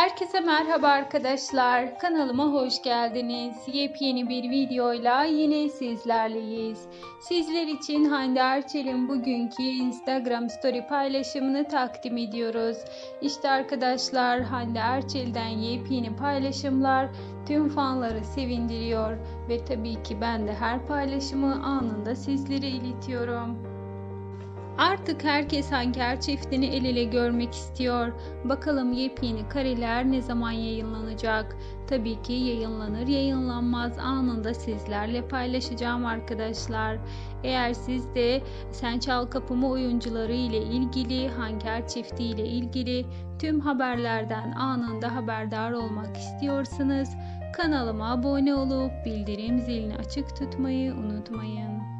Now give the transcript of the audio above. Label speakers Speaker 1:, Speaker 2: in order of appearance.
Speaker 1: Herkese merhaba arkadaşlar. Kanalıma hoş geldiniz. Yepyeni bir videoyla yine sizlerleyiz. Sizler için Hande Erçel'in bugünkü Instagram story paylaşımını takdim ediyoruz. İşte arkadaşlar Hande Erçel'den yepyeni paylaşımlar tüm fanları sevindiriyor ve tabii ki ben de her paylaşımı anında sizlere iletiyorum. Artık herkes Hanker çiftini el ele görmek istiyor. Bakalım yepyeni kareler ne zaman yayınlanacak? Tabii ki yayınlanır yayınlanmaz anında sizlerle paylaşacağım arkadaşlar. Eğer siz de Sen Çal Kapımı oyuncuları ile ilgili, Hanker çifti ile ilgili tüm haberlerden anında haberdar olmak istiyorsanız kanalıma abone olup bildirim zilini açık tutmayı unutmayın.